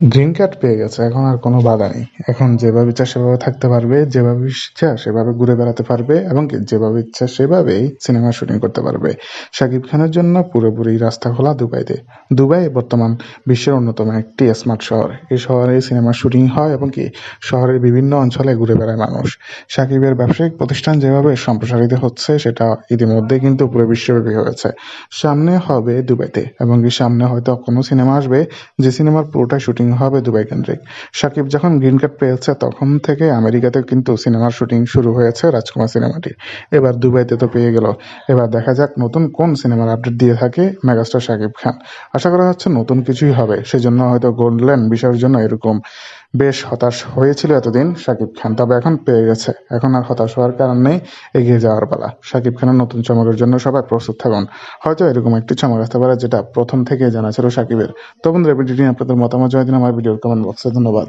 Green card পেয়ে গেছে, এখন আর কোনো বাধা নেই। এখন যেভাবে ইচ্ছা সেভাবে থাকতে পারবে, যেভাবে ইচ্ছা সেভাবে ঘুরে বেড়াতে পারবে এবং যেভাবে ইচ্ছা সেভাবেই সিনেমা শুটিং করতে পারবে। শাকিব খানের জন্য পুরোপুরি রাস্তা খোলা দুবাইতে। দুবাই বর্তমান বিশ্বের অন্যতম একটি স্মার্ট শহর। এই শহরে সিনেমা শুটিং হয় এবং কি শহরের বিভিন্ন অঞ্চলে ঘুরে বেড়ায় মানুষ। শাকিবের ব্যবসায়িক প্রতিষ্ঠান যেভাবে সম্প্রসারিত হচ্ছে, সেটা ইতিমধ্যে কিন্তু পুরো বিশ্বব্যাপী হয়েছে। সামনে হবে দুবাইতে এবং কি সামনে হয়তো কোনো সিনেমা আসবে যে সিনেমার পুরোটা শুটিং হবে দুবাই কেন্দ্রিক। সাকিব যখন গ্রিন কার্ড পেয়েছে, তখন থেকে আমেরিকাতে কিন্তু সিনেমার শুটিং শুরু হয়েছে রাজকুমার সিনেমাটি এবার দুবাইতে তো পেয়ে গেল। এবার দেখা যাক নতুন কোন সিনেমার আপডেট দিয়ে থাকে মেগাস্টার সাকিব খান। আশা করা হচ্ছে নতুন কিছুই হবে, সেজন্য হয়তো গোল্ডল্যান্ড বিষয়ের জন্য এরকম বেশ হতাশ হয়েছিল এতদিন শাকিব খান, তবে এখন পেয়ে গেছে। এখন আর হতাশ হওয়ার কারণ নেই এগিয়ে যাওয়ার পালা। শাকিব খানের নতুন চমকের জন্য সবাই প্রস্তুত থাকুন। হয়তো এরকম একটি চমক আসতে পারে যেটা প্রথম থেকে জানা ছিল শাকিবের। তো বন্ধুরা ভিডিওটি আপনাদের মতামত জানিয়ে দিন, আমার ভিডিওর কমেন্ট বক্সে ধন্যবাদ।